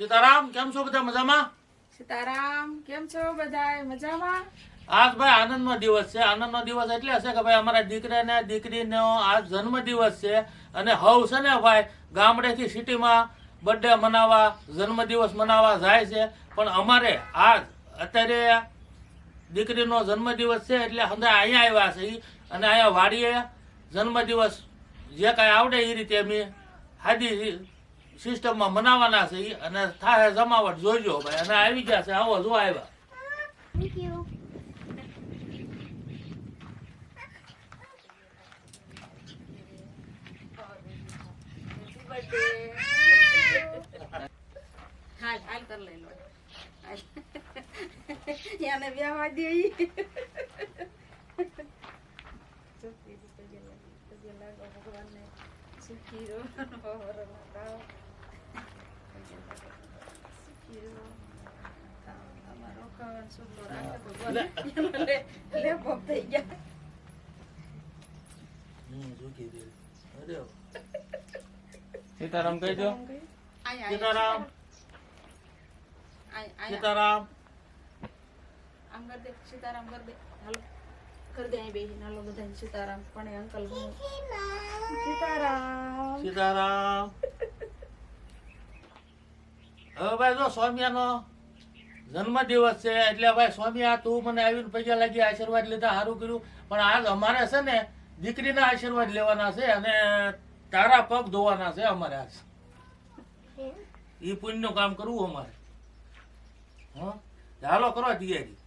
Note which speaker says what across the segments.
Speaker 1: સીતારામ કેમ છો બધા મજામાં?
Speaker 2: સીતારામ કેમ છો બધા મજામાં?
Speaker 1: આજ ભાઈ આનંદનો દિવસ છે. આનંદનો દિવસ એટલે હશે કે ભાઈ અમારા દીકરાને દીકરીનો આજ જન્મ દિવસ છે. અને હવ છે ને ભાઈ ગામડેથી સિટીમાં બર્થડે મનાવવા જન્મદિવસ મનાવવા જાય છે. પણ અમારે આજ અત્યારે દીકરીનો જન્મદિવસ છે એટલે હંદા અહીંયા આવ્યા છે. અને અહીંયા વાડીએ જન્મદિવસ જે કાંઈ આવડે એ રીતે અમે સાદી સિસ્ટમમાં મનાવવાના છે અને થાય જમાવટ જોઈજો ભાઈ. અને આવી ગયા છે. આવો જો આવ્યા.
Speaker 2: યાને બેહવા દે ભગવાનને. સુખી રહો,
Speaker 3: સીતારામ કહી દો.
Speaker 2: આય, આય,
Speaker 1: સીતારામ. સીતારામ.
Speaker 2: આમ કર દે સીતારામ કર દે. હાલો. કર દે અહીં બેહીને. હાલો બધાને સીતારામ. પણ અંકલ સીતારામ
Speaker 1: સીતારામ. હવે ભાઈ જો સ્વામિયાનો જન્મદિવસ છે એટલે ભાઈ સ્વામિયા તું મને આવીને પૈસા લાગી આશીર્વાદ લીધા સારું કર્યું. પણ આજ અમારે છે ને દીકરીના આશીર્વાદ લેવાના છે અને તારા પગ ધોવાના છે અમારે આજ. એ પુણ્યનું કામ કરવું અમારે. હા? ચાલો કરો તૈયારી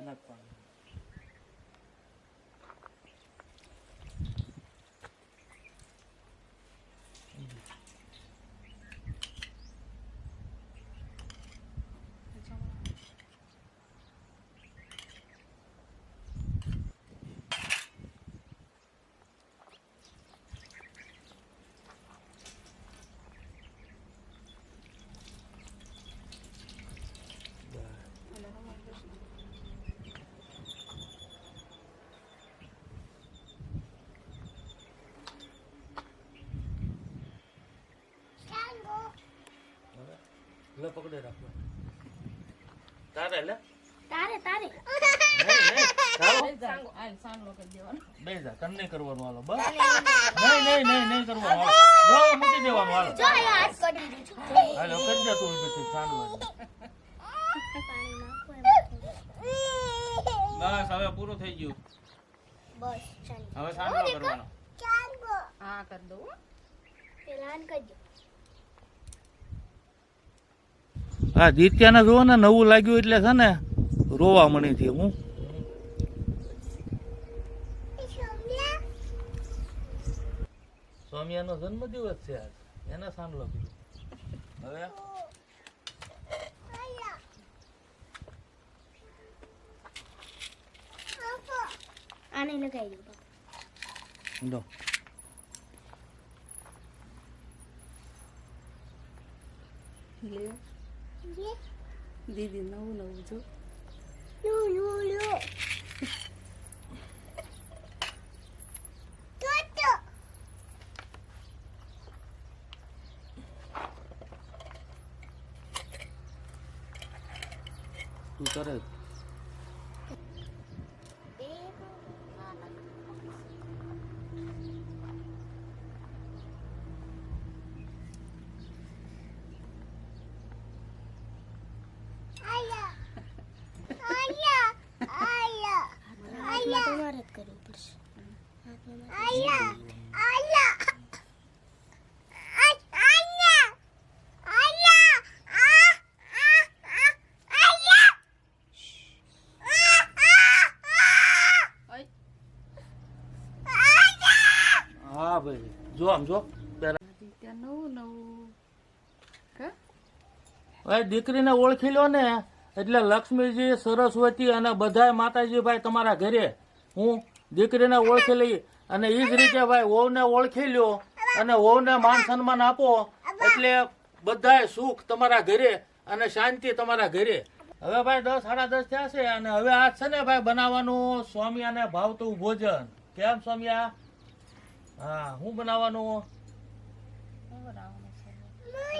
Speaker 1: નાખવાનું. લે પકડે રાખો તારે લે
Speaker 4: તારે તારે
Speaker 1: નહીં, નહીં. તારો
Speaker 2: સાંગો આય સાંગલો કરી દેવાનો
Speaker 1: બે જા તને નહીં કરવાનું હાલો બસ નહીં નહીં નહીં નહીં કરવાનું હાલો જો મૂકી દેવાનું હાલો
Speaker 4: જો અહીંયા હાથ કરી દીધું છું
Speaker 1: હાલો કરી દે તું ઊભી થઈ તારે
Speaker 4: લે. તારે તારે.
Speaker 3: બસ હવે પૂરું થઈ ગયું.
Speaker 4: બસ
Speaker 3: હવે સાંભળો કરવાનો.
Speaker 2: હા કર દઉં
Speaker 4: પેલા કરજો
Speaker 1: હા દિત્યાને જુઓ ને નવું લાગ્યું એટલે છે ને રોવા મળી છે હું. સોમિયાનો જન્મદિવસ છે આજ. એને કીધું. હવે?
Speaker 4: આને લગાવી દો.
Speaker 1: લો.
Speaker 2: લે.
Speaker 4: दिदी नौ नौ जो लु
Speaker 2: लु
Speaker 1: હા ભાઈ જો આમ જો. દીકરીને ઓળખી લો ને. એટલે લક્ષ્મીજી, સરસ્વતી અને બધા માતાજી ભાઈ તમારા ઘરે. હું દીકરીને ઓળખી લઈ અને એ જ રીતે ભાઈ વહુને ઓળખી લ્યો અને વહુને માન સન્માન આપો. એટલે બધાય સુખ તમારા ઘરે અને શાંતિ તમારા ઘરે. હવે ભાઈ દસ, સાડા દસ થયા છે અને હવે આજ છે ને ભાઈ બનાવવાનું સ્વામિયાને ભાવતું ભોજન. કેમ સ્વામિયા? હા હું બનાવવાનું?
Speaker 2: હું બનાવવાનું છે?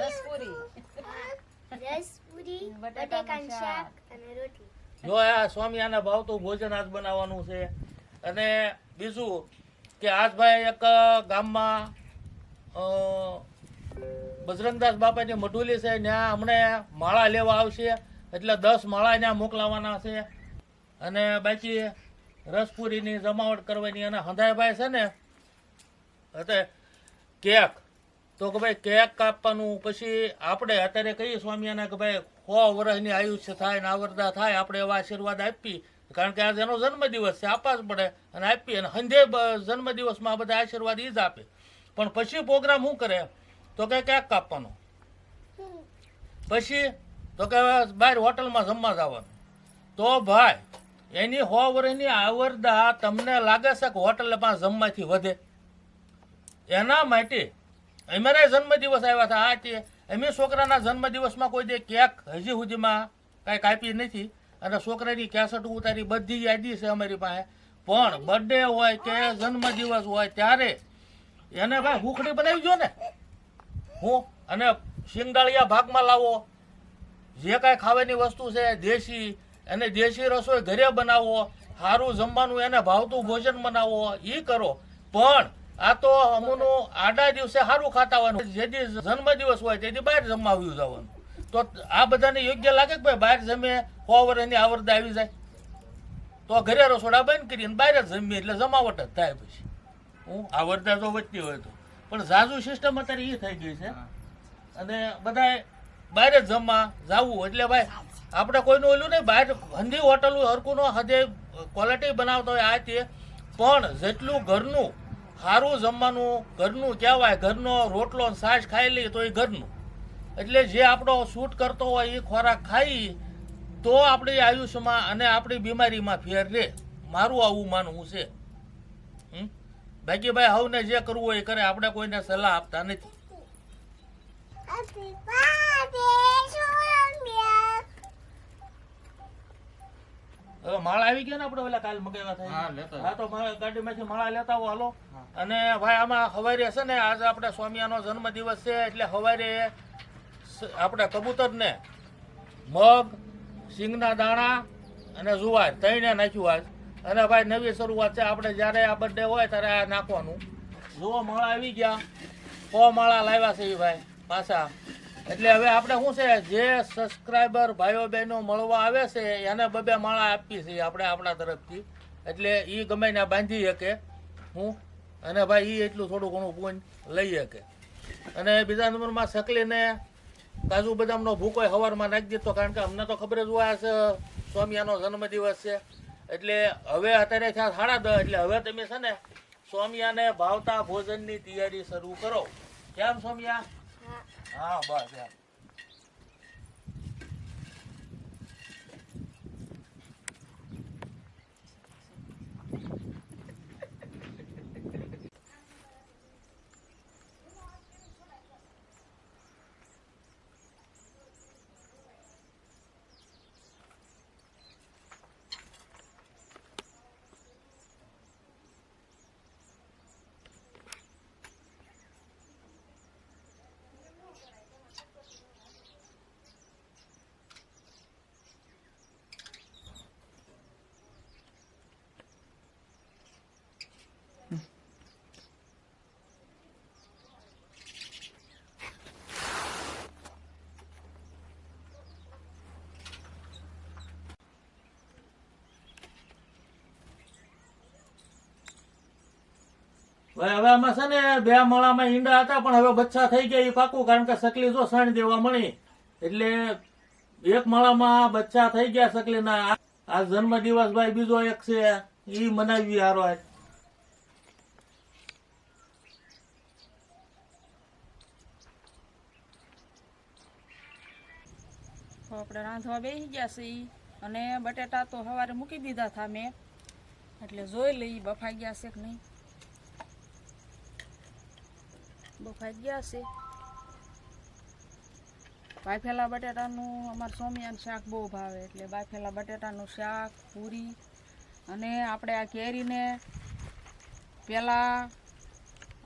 Speaker 2: રસપુરી.
Speaker 4: રસપુરી
Speaker 2: બટાકાનું શાક.
Speaker 4: અને રોટલી.
Speaker 1: જો આ સ્વામીયાના ભાવ તો ભોજન આજ બનાવવાનું છે. અને બીજું કે આજ ભાઈ એક ગામમાં બજરંગદાસ બાપાની મઢુલી છે ત્યાં હમણાં માળા લેવા આવશે. એટલે દસ માળા ત્યાં મોકલાવાના છે. અને બાકી રસપુરીની જમાવટ કરવાની અને હંધાઈભાઈ છે ને એટલે કેક. તો કે ભાઈ કેક કાપવાનું પછી આપણે અત્યારે કહીએ સ્વામિયાને કે ભાઈ સો વર્ષની આયુષ્ય થાય ને આવરદા થાય, આપણે એવા આશીર્વાદ આપી. કારણ કે આજે એનો જન્મદિવસ છે આપવા પડે અને આપી અને સંજે જન્મદિવસમાં આ બધા આશીર્વાદ એ જ આપે. પણ પછી પ્રોગ્રામ શું કરે? તો કે કેક કાપવાનો. પછી તો કે બહાર હોટલમાં જમવા જવાનું. તો ભાઈ, એની સો વર્ષની આવરદા તમને લાગે છે કે હોટલ પાસે જમવાથી વધે? એના માટે અમારા જન્મદિવસ આવ્યા હતા, આ તે. અમે છોકરાના જન્મદિવસમાં કોઈ દે કેક હજી સુધીમાં કાંઈ કાપી નથી. અને છોકરાની કેસેટ ઉતારી બધી યાદી છે અમારી પાસે. પણ બર્થડે હોય કે જન્મદિવસ હોય ત્યારે એને ભાઈ હુખડી બનાવી જો ને. હું અને શિંગડાળિયા ભાગમાં લાવો. જે કાંઈ ખાવાની વસ્તુ છે, દેશી અને દેશી રસોઈ ઘરે બનાવો. સારું જમવાનું એને ભાવતું ભોજન બનાવો. એ કરો. પણ આ તો અમુનું આડા દિવસે સારું ખાતા જે જેથી જન્મદિવસ હોય તેથી બહાર જમવા આવ્યું જવાનું. તો આ બધાને યોગ્ય લાગે કે ભાઈ બહાર જમે સો એની આવરદા આવી જાય? તો ઘરે રસોડા બંધ કરીને બહાર જ જમીએ, એટલે જમાવટ જ થાય પછી. હું આવરદા જો વધતી હોય તો. પણ ઝાઝુ સિસ્ટમ અત્યારે એ થઈ ગઈ છે. અને બધાએ બહાર જ જમવા જાવું એટલે ભાઈ આપણે કોઈનું ઓલું નહીં, બહાર હંધી હોટલું હરકું હદે ક્વોલિટી બનાવતો હોય આ તે. પણ જેટલું ઘરનું સારું જમવાનું ઘરનું કહેવાય, ઘરનો રોટલો સાજ ખાઈ લઈએ તો એ ઘરનું. એટલે જે આપણો શૂટ કરતો હોય એ ખોરાક ખાઈ, તો આપણી આયુષ્યમાં અને આપણી બીમારીમાં ફેર રહે. મારું આવું માનવું છે? બાકી ભાઈ હવને જે કરવું હોય એ કરે, આપણે કોઈને સલાહ આપતા નથી. હવે માળા આવી ગયા ને આપણે ઓલા કાલ મગાવ્યા થાય હા તો ગાડીમાંથી માળા લેતા આવો હાલો. અને ભાઈ આમાં હવારે છે ને આજે આપણે સ્વામિયાનો જન્મદિવસ છે એટલે હવારે આપણે કબૂતરને મગ સિંગના દાણા અને જુવાર ત્રણે નાખ્યું આજ. અને ભાઈ નવી શરૂઆત છે. આપણે જ્યારે આ બર્થડે હોય ત્યારે આ નાખવાનું. જુઓ માળા આવી ગયા. સો માળા લાવ્યા છે એ ભાઈ પાછા. એટલે હવે આપણે શું છે, જે સબસ્ક્રાઈબર ભાઈઓ બહેનો મળવા આવે છે, એને બબે માળા આપી છે આપણે આપણા તરફથી. એટલે એ ગમે ને બાંધી શકે, હું અને ભાઈ એ એટલું થોડું ઘણું પૂન લઈ શકે. અને બીજા નંબરમાં સકલીને કાજુ બદામનો ભૂકો હવારમાં નાખી દીધો કારણ કે અમને તો ખબર જ હોય છે, સ્વામિયાનો જન્મદિવસ છે. એટલે હવે અત્યારે થયા સાડા દસ, એટલે હવે તમે છે ને, સ્વામિયાને ભાવતા ભોજનની તૈયારી શરૂ કરો. કેમ સ્વામિયા? હા બસ એમ ભાઈ હવે આમાં છે ને બે માળામાં ઈંડા હતા, પણ હવે બચ્ચા થઈ ગયા એ પાકું, કારણ કે સકલી જો સણ દેવા મળી એટલે એક માળામાં બચ્ચા થઈ ગયા સકલીના આ જન્મ દિવસ ભાઈ બીજો એક છે એ મનાવી હારો આજ.
Speaker 2: આપણે રાંધવા બેસી ગયા છે ઈ. અને બટેટા તો સવારે મૂકી દીધા હતા મેં એટલે જોઈ લઈ બફાઈ ગયા છે કે નહીં બફાઈ ગયા છે. બાફેલા બટેટાનું અમારે સોમિયાનું શાક બહુ ભાવે એટલે બાફેલા બટેટાનું શાક, પૂરી અને આપણે આ કેરીને પહેલાં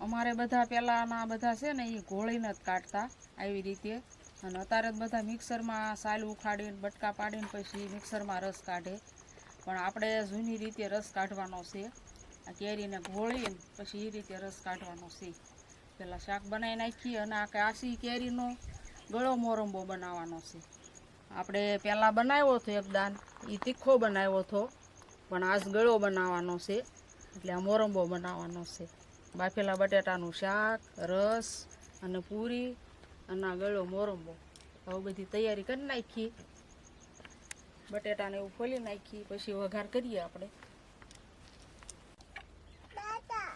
Speaker 2: અમારે બધા પહેલાંના બધા છે ને એ ઘોળીને જ કાઢતા આવી રીતે. અને અત્યારે જ બધા મિક્સરમાં સાલ ઉખાડીને, બટકા પાડીને પછી મિક્સરમાં રસ કાઢે. પણ આપણે જૂની રીતે રસ કાઢવાનો છે. આ કેરીને ઘોળીને પછી એ રીતે રસ કાઢવાનો છે. પહેલાં શાક બનાવી નાખીએ અને આ કાશી કેરીનો ગળો મોરંબો બનાવવાનો છે. આપણે પહેલાં બનાવ્યો હતો એક દાન એ તીખો બનાવ્યો હતો, પણ આજ ગળો બનાવવાનો છે, એટલે આ મોરંબો બનાવવાનો છે. બાફેલા બટેટાનું શાક, રસ અને પૂરી અને આ ગળો મોરંબો. આવું બધી તૈયારી કરી નાખી બટેટાને એવું ફોલી નાખી પછી વઘાર કરીએ આપણે
Speaker 4: દાદા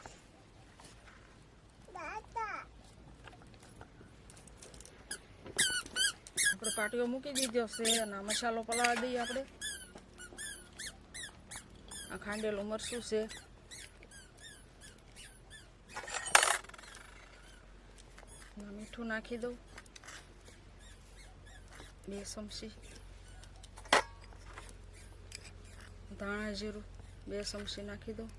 Speaker 4: દાદા
Speaker 2: આપણે પાટીઓ મૂકી દીધો છે અને મસાલો પલાળી દઈએ આપણે. આ ખાંડેલું મરચું છે. મીઠું નાખી દઉં. બે ચમચી. ધાણા જીરું બે ચમચી નાખી દઉં.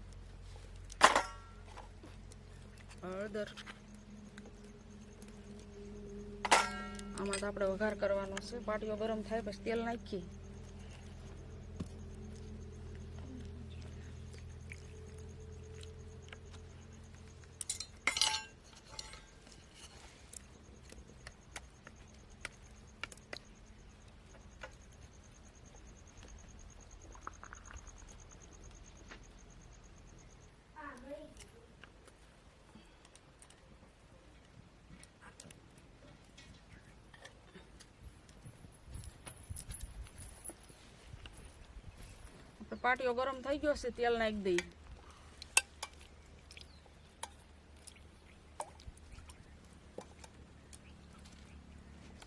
Speaker 2: હળદર આમાં તો આપણે વઘાર કરવાનો છે. પાટીઓ ગરમ થાય પછી તેલ નાખી પાટીઓ ગરમ થઈ ગયો છે, તેલ નાખી દઈ.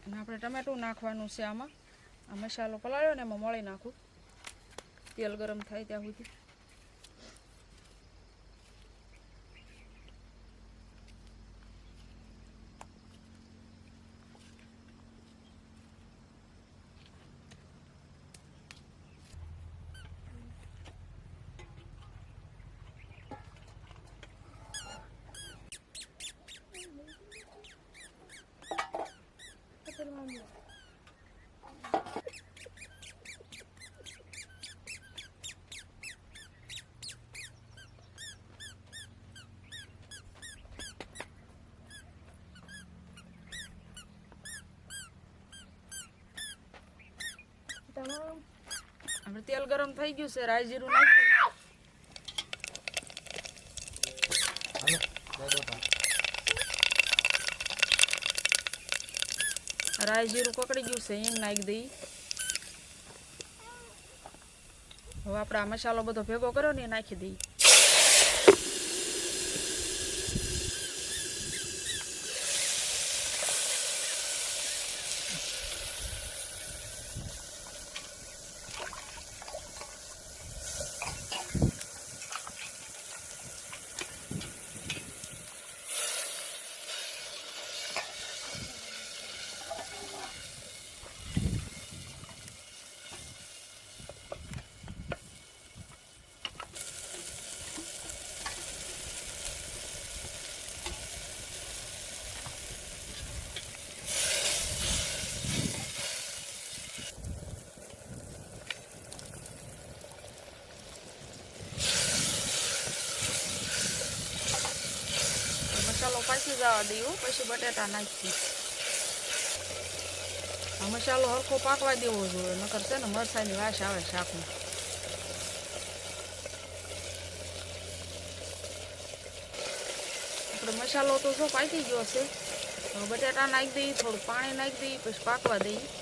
Speaker 2: અને આપણે ટમેટું નાખવાનું છે આમાં. આ મસાલો પલાળ્યો ને એમાં મળી નાખું. તેલ ગરમ થાય ત્યાં સુધી. આપણે તેલ ગરમ થઈ ગયું છે રાઈ જીરું નાખી રાઈ જીરું પકડી ગયું છે, હિંગ નાખી દઈ હવે આપણે આ મસાલો બધો ભેગો કર્યો ને નાખી દઈએ. જવા દઈએ પછી બટેટા નાખી મસાલો હરખો પાકવા દેવો જોઈએ, નકર છે ને મરસાની વાસ આવે શાકમાં. આપણે મસાલો તો જો પાકી ગયો છે બટેટા નાખી દઈએ, થોડું પાણી નાખી દઈએ, પછી પાકવા દઈએ.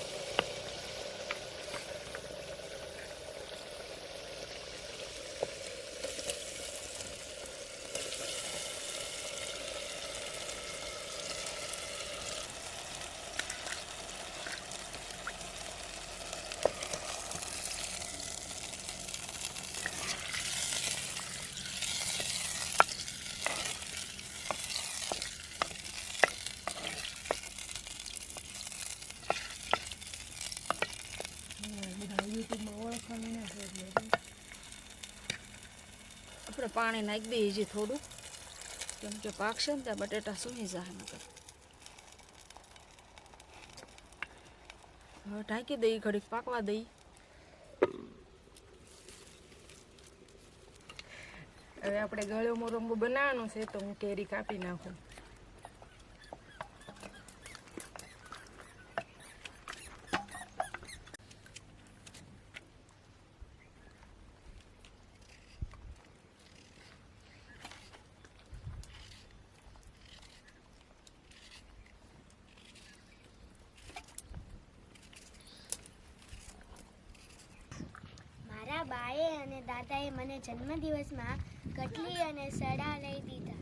Speaker 2: પાણી નાખી દઈએ છીએ થોડું. કેમ કે પાકશે ને ત્યાં બટેટા સૂઈ જાય નકર. હવે ઢાંકી દઈ ઘડીક પાકવા દઈ હવે આપણે ગળ્યો મોરંબો બનાવવાનો છે તો હું કેરી કાપી નાખું
Speaker 4: મારા બાએ અને દાદાએ મને જન્મદિવસમાં કટલી અને સડા લઈ દીધા.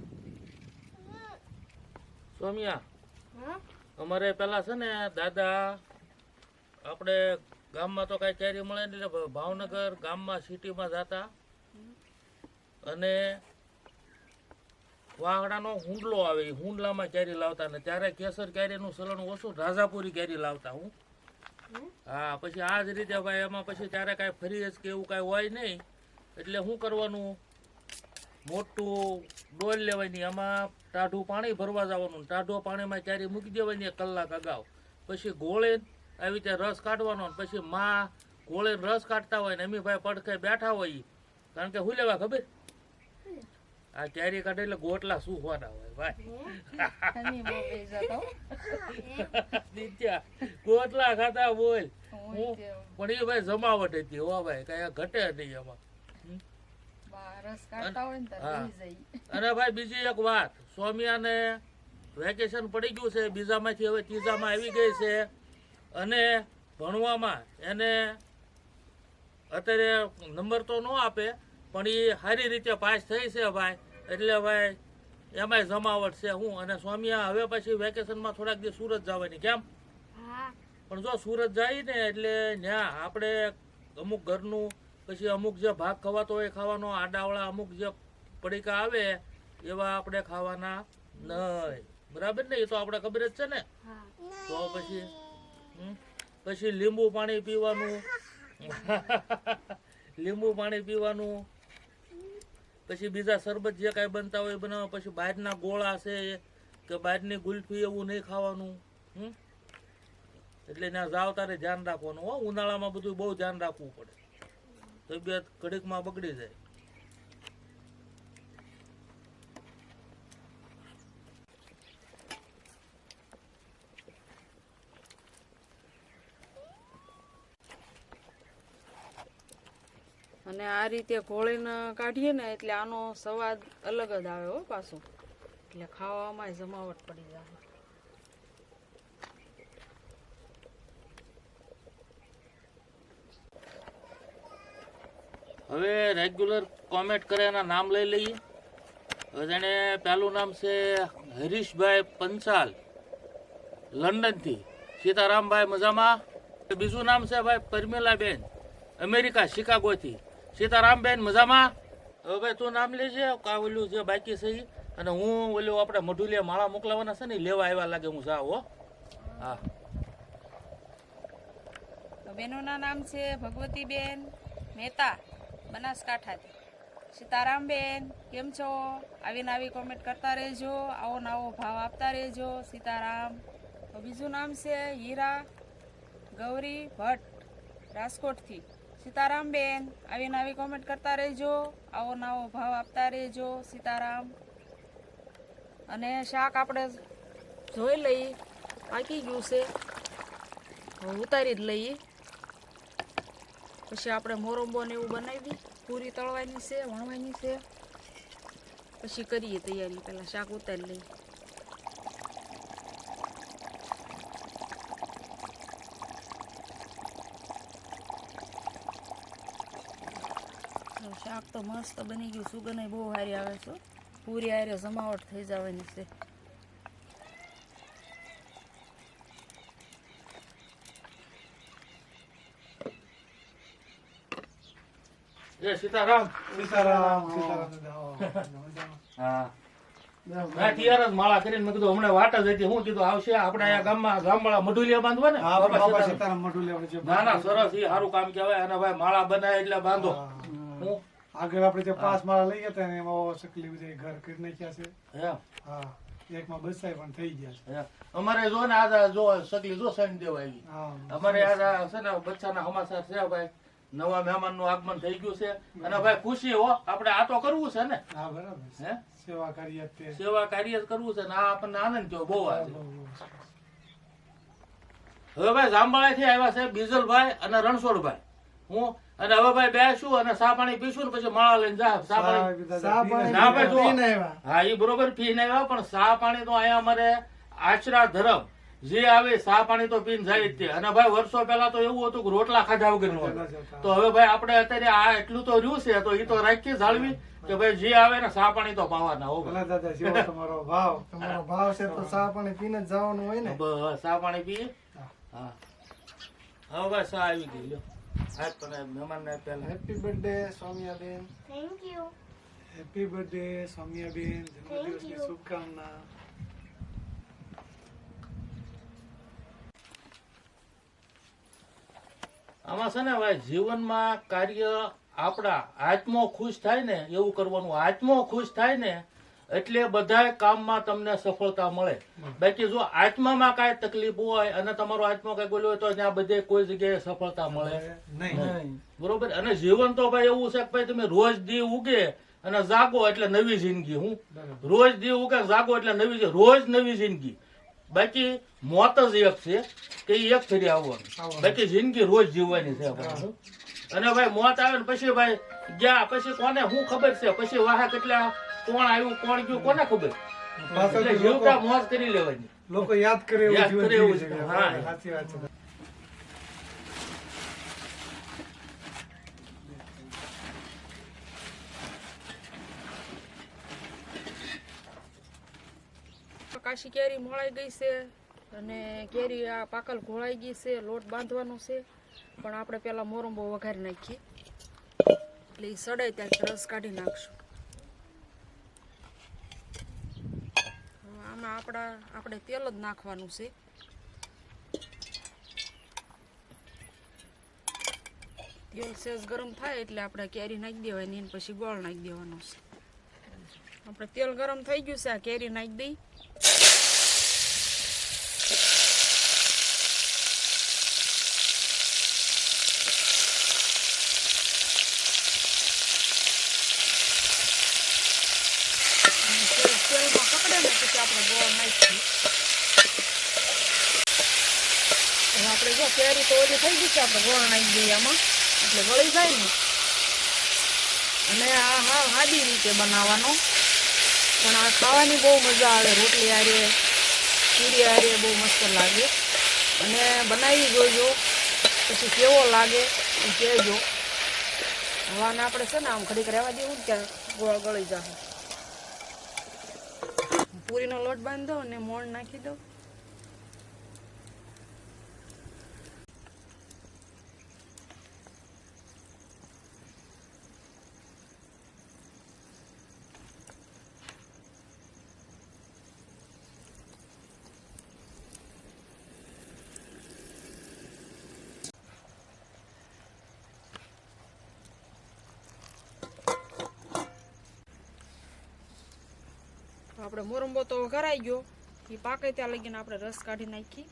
Speaker 1: સોમિયા અમારે પેલા છે ને દાદા આપણે ગામમાં તો કાંઈ કેરી મળે નહીં એટલે ભાવનગર ગામમાં સિટીમાં જતા. અને વાહડાનો હુંડલો આવે એ હુંડલામાં કેરી લાવતા ને ત્યારે કેસર કેરીનું સલણ ઓછું રાજાપુરી કેરી લાવતા હું. હા, પછી આ જ રીતે ભાઈ, એમાં પછી ત્યારે કાંઈ ફરી જ કે એવું કાંઈ હોય નહીં. એટલે શું કરવાનું? મોટું ડોલ લેવાની એમાં ટાઢું પાણી ભરવા જવાનું. ટાઢું પાણીમાં ક્યારેય મૂકી દેવાની કલાક અગાઉ. પછી ગોળે આવી રીતે રસ કાઢવાનો પછી માં ગોળે રસ કાઢતા હોય ને અમીભાઈ પડખે બેઠા હોય કારણ કે શું લેવા ખબર? આ કેરી કાઢે એટલે ગોટલા શું હોવાના હોય ભાઈ. ગોટલા ખાતા બોલ. પણ એ ભાઈ જમાવટ હતી હો ભાઈ કઈ ઘટે નહીં એમાં અને ભાઈ બીજી એક વાત સોમિયાને વેકેશન પડી ગયું છે બીજામાંથી હવે ત્રીજામાં આવી ગઈ છે. અને ભણવામાં એને અત્યારે નંબર તો ન આપે પણ એ સારી રીતે પાસ થઈ છે ભાઈ. એટલે ભાઈ એમાંય જમાવટ છે હું અને સોમિયા હવે પછી વેકેશનમાં થોડાક દિવસ સુરત જવાની. કેમ? પણ જો સુરત જાય ને એટલે ત્યાં આપણે અમુક ઘરનું પછી અમુક જે ભાગ ખવાતો હોય ખાવાનો આડાવાળા અમુક જે પડીકા આવે એવા આપણે ખાવાના નહીં. બરાબર ને? એ તો આપણે ખબર જ છે ને? તો પછી હમ? પછી લીંબુ પાણી પીવાનું. લીંબુ પાણી પીવાનું. પછી બીજા શરબત જે કાંઈ બનતા હોય એ બનાવવા. પછી બહારના ગોળા છે કે બહારની ગુલ્ફી એવું નહીં ખાવાનું, હમ? એટલે ત્યાં જાવ તારે ધ્યાન રાખવાનું. હો, ઉનાળામાં બધું બહુ ધ્યાન રાખવું પડે. તબિયત ઘડીકમાં બગડી જાય.
Speaker 2: અને આ રીતે ઘોળીને કાઢીએ ને એટલે આનો સ્વાદ અલગ જ આવે હો પાછો. એટલે ખાવામાં જમાવટ પડી જાય.
Speaker 1: હવે રેગ્યુલર કોમેન્ટ કરે એના નામ લઈ લઈએ. હવે જેને પહેલું નામ છે હરીશભાઈ પંચાલ, લંડનથી. સીતારામભાઈ મજામાં? બીજું નામ છે ભાઈ પરમિલાબેન, અમેરિકા, શિકાગોથી. સીતારામબેન મજામાં? હવે તું નામ લેજે, કા ઓલું જે બાકી છે અને હું ઓલું આપણે મઢુલિયા માળા મોકલાવાના છે ને લેવા આવ્યા લાગે હું જાઉં, હો. હા.
Speaker 2: બેનોના નામ છે ભગવતીબેન મહેતા બનાસકાંઠાથી. સીતારામબેન, કેમ છો? આવીને આવી કોમેન્ટ કરતા રહેજો, આવો નવો ભાવ આપતા રહેજો, સીતારામ. બીજું નામ છે હીરા ગૌરી ભટ્ટ, રાજકોટથી. સીતારામબેન બેન, આવી કોમેન્ટ કરતા રહેજો, આવો નવો ભાવ આપતા રહેજો, સીતારામ. અને શાક આપણે જોઈ લઈએ પાકી ગયું છે. ઉતારી જ લઈએ. પછી આપણે મોરંબો ને એવું બનાવી, પૂરી તળવાની છે, વણવાની છે. પછી કરીએ તૈયારી, પહેલાં શાક ઉતારી લઈએ. તો મસ્ત બની ગયું. સુગંધ બહુ સારી આવે છે. પૂરી હારે જમાવટ થઈ જવાની છે.
Speaker 1: જય સીતારામ.
Speaker 5: સીતારામ સીતારામ.
Speaker 1: હા. મેં તૈયાર માળા કરીને મેં કીધું હમણાં વાટ જ હતી. હું કીધું આવશે આપણે અહીંયા ગામમાં ગામવાળા મઢુલિયા બાંધવા ને? બાબા
Speaker 5: બાબા
Speaker 1: સીતારામ.
Speaker 5: સીતારામ મઢું લેવા છે
Speaker 1: ના ના સરસ. એ સારું કામ કહેવાય. અને ભાઈ માળા બનાય એટલે બાંધો. હું
Speaker 5: આગળ આપણે જે પાસ માળા લઈ ગયા ને એમાં સકલી બધા ઘર કરી નાખ્યા છે.
Speaker 1: હા.
Speaker 5: એકમાં બસાય પણ થઈ ગયા છે.
Speaker 1: અમારે જો ને આ જો સકલી જો સૈન
Speaker 5: દેવાય
Speaker 1: અમારે આ છે ને બચ્ચાના સમાચાર છે ભાઈ. નવા મહેમાનનું આગમન થઈ ગયું છે. અને ભાઈ ખુશી હો આપણે આ તો કરવું છે ને.
Speaker 5: હા બરાબર
Speaker 1: હે?
Speaker 5: સેવા કાર્ય
Speaker 1: સેવા કાર્ય કરવું છે ને. આ આપણને આનંદ થયો બહુ આજે. હવે ભાઈ જાંબાળાથી આવ્યા છે બીજલભાઈ અને રણછોડભાઈ. હું અને હવે ભાઈ બેસું અને સા પાણી પીશું ને પછી માળા લઈને જા. સા પાણી ના ભાઈ. હા એ બરોબર પીને આવ્યા પણ સા પાણી તો અહીંયા અમારે આચરા ધરમ. જે આવે સા પાણી તો પીને જાય તે. અને ભાઈ વર્ષો પહેલા તો એવું હતું કે રોટલા ખાધા વગર નો. તો હવે ભાઈ આપણે અત્યારે આ એટલું તો રહ્યું છે તો એ તો રાખી જાળવી કે ભાઈ જે આવે ને સા પાણી તો પાવાના હો
Speaker 5: ભલા દાદા જેવો તમારો ભાવ. તમારો ભાવ છે તો સા પાણી પીને જવાનું હોય ને.
Speaker 1: બસ સા પાણી પી. હા. હવે ભાઈ સા આવી ગઈ લ્યો. આજ તને મહેમાનને પહેલા
Speaker 5: happy birthday Somiyaben.
Speaker 4: Thank you
Speaker 5: happy birthday Somiyaben. જન્મદિવસની શુભકામના.
Speaker 1: આમાં છે ને ભાઈ જીવનમાં કાર્ય આપણા આત્મો ખુશ થાય ને એવું કરવાનું. આત્મો ખુશ થાય ને એટલે બધાય કામમાં તમને સફળતા મળે. બાકી જો આત્મામાં કાંઈ તકલીફ હોય અને તમારો આત્મા કઈ બોલ્યો હોય તો ત્યાં બધે કોઈ જગ્યાએ સફળતા મળે
Speaker 5: નહીં.
Speaker 1: બરોબર? અને જીવન તો ભાઈ એવું છે કે ભાઈ તમે રોજ દી ઉગે અને જાગો એટલે નવી જિંદગી હું? રોજ દી ઉગે જાગો એટલે નવી રોજ નવી જિંદગી. બાકી મોત જ એક છે કે એક ફરી આવવાનું. બાકી જિંદગી રોજ જીવવાની છે અને ભાઈ મોત આવે ને પછી ભાઈ ગયા પછી કોને શું ખબર છે? પછી વાહક કેટલા કોણ આવ્યું કોણ ગયું કોને ખબર? એટલે જીવતા મોજ કરી લેવાની.
Speaker 5: લોકો યાદ કરે એવું
Speaker 1: યાદ કરે એવું છે. હા.
Speaker 5: સાચી વાત છે.
Speaker 2: કાશી કેરી મોળાઈ ગઈ છે અને કેરી આ પાકલ ઘોળાઈ ગઈ છે લોટ બાંધવાનો છે. પણ આપણે પેલા મોરંબો વઘારી નાખીએ. એટલે એ સડાય ત્યાં રસ કાઢી નાખશું હવે આમાં આપણા, આપણે તેલ જ નાખવાનું છે. તેલ સેજ ગરમ થાય એટલે આપણે કેરી નાખી દેવાની અને પછી ગોળ નાખી દેવાનો છે. આપણે તેલ ગરમ થઈ ગયું છે, આ કેરી નાખી દઈ અને તેલ- આપણે જો કેરી તો ઓલી થઈ ગઈ છે, આપણે ગોળ નાખી દઈએ આમાં. એટલે ગળી જાય ને. અને આ હા હાદી રીતે બનાવવાનો. પણ આ ખાવાની બહુ મજા આવે. રોટલી હારે, પૂરી હારે બહુ મસ્ત લાગે. અને બનાવી જોજો. પછી કેવો લાગે એ કહેજો. હવાને આપણે છે ને, આમ ઘડીક રહેવા દેવું ને ત્યાં ગળી જશે પૂરીનો લોટ બાંધો અને મોણ નાખી દઉં. આપણે મોરંબો તો ઘરાઈ ગયો. એ પાકે ત્યાં લગીને આપણે રસ કાઢી નાખી.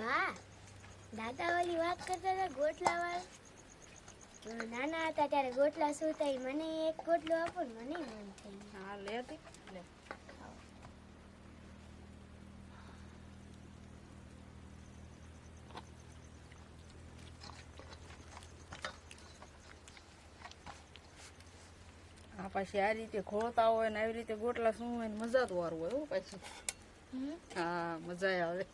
Speaker 4: બા દાદા વાળી વાત કરતા હતા ગોટલા વાળા નાના હતા ત્યારે ગોટલા શું મને એક ગોટલો આપો ને મને મન થઈ
Speaker 2: હા લે લે. આ પછી આ રીતે ખોળતા હોય ને આવી રીતે ગોટલા શું હોય ને મજા તો વારું હોય એવું પછી? હા મજા આવે.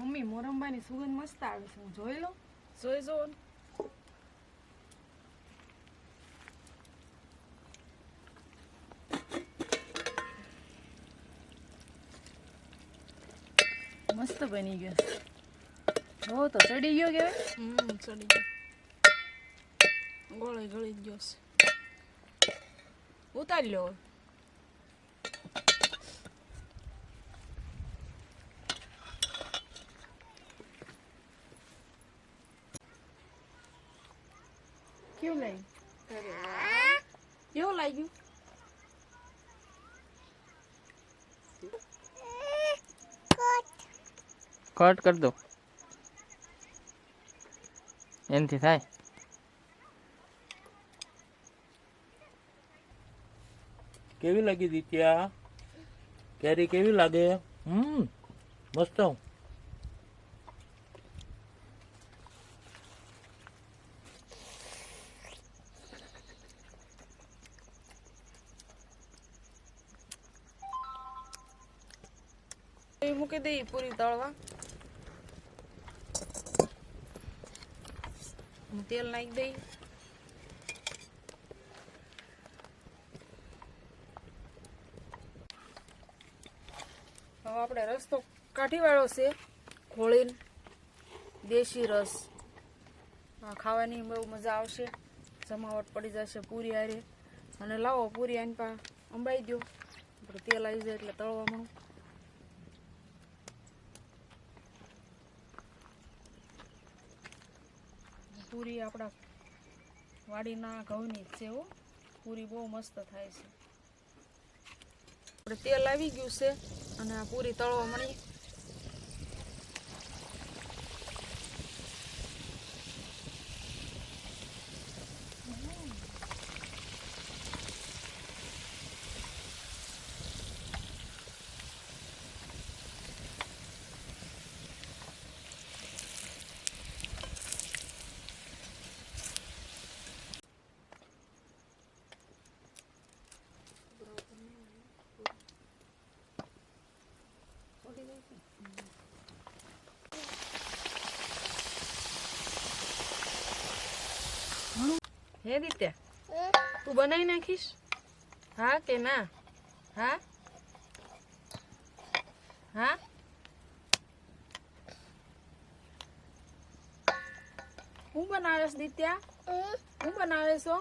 Speaker 6: મમ્મી મોરંબાની સુગંધ મસ્ત આવે છે. હું જોઈ લઉં.
Speaker 2: જોઈ જો
Speaker 6: મસ્ત બની ગયો. હો તો ચડી ગયો કે
Speaker 2: હમ ચડી ગયો. ગોળે ગળી ગયો છે. ઉતારી લો હવે.
Speaker 6: કેવું લાગ્યું
Speaker 2: કેવું લાગ્યું
Speaker 3: કટ કરી દો એનથી થાય
Speaker 1: કેવી લાગી દિત્યા કેરી કેવી લાગે હમ મસ્ત
Speaker 2: એ મૂકી દઈ પૂરી તળવા અને તેલ નાખી દઈ હવે આપણે રસ તો કાઠી વાળો છે ખોળીને દેશી રસ. ખાવાની બહુ મજા આવશે. જમાવટ પડી જશે પૂરી હારે. અને લાવો, પૂરી આની પા અંબાઈ દો આપણે તેલ આવી જાય એટલે તળવા મળું પૂરી આપણા વાડીના ઘઉંની જ છે હો. પૂરી બહુ મસ્ત થાય છે. આપણે તેલ આવી ગયું છે અને આ પૂરી તળવા મળી. હે દિત્યા, તું બનાવી નાખીશ? હા કે ના? હા? હા? હું બનાવેશ દિત્યા? હું બનાવેશો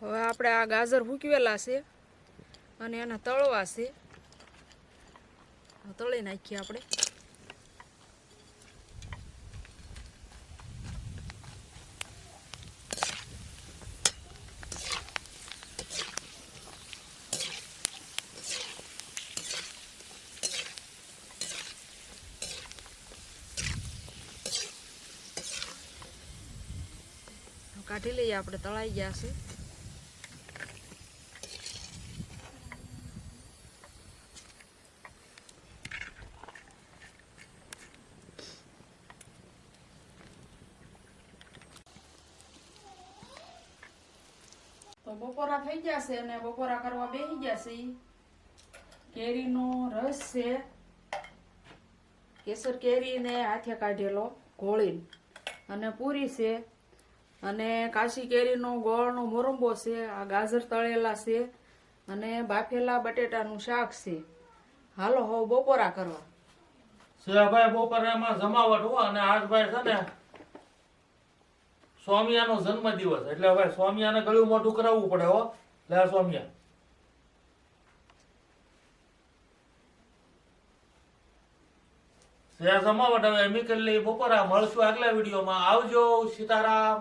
Speaker 2: હવે આપણે આ ગાજર ફૂકવેલા છે અને એના તળવા છે. તળી નાખીએ આપણે. કાઢી લઈએ, આપણે તળાઈ ગયા છે તો બપોરા થઈ ગયા છે અને બપોરા કરવા બેસી ગયા છે. કેરીનો રસ છે. કેસર કેરીને હાથે કાઢેલો, ઘોળીને. અને પૂરી છે. અને કાશી કેરીનો ગોળનો મોરંબો છે, આ ગાજર તળેલા છે અને બાફેલા બટેટાનું શાક છે. હાલો, હો, બપોરા કરવા.
Speaker 1: ભાઈ બપોરે જમાવટ હો, અને આજ ભાઈ છે ને સ્વામિયાનો જન્મ દિવસ એટલે હવે સ્વામિયાને ગળું મોઢું કરાવવું પડે હો. લે સ્વામિયા. સે જમાવટ હવે એમી કરી લઈ બપોરા. મળશું આગલા વિડીયોમાં. આવજો, સીતારામ.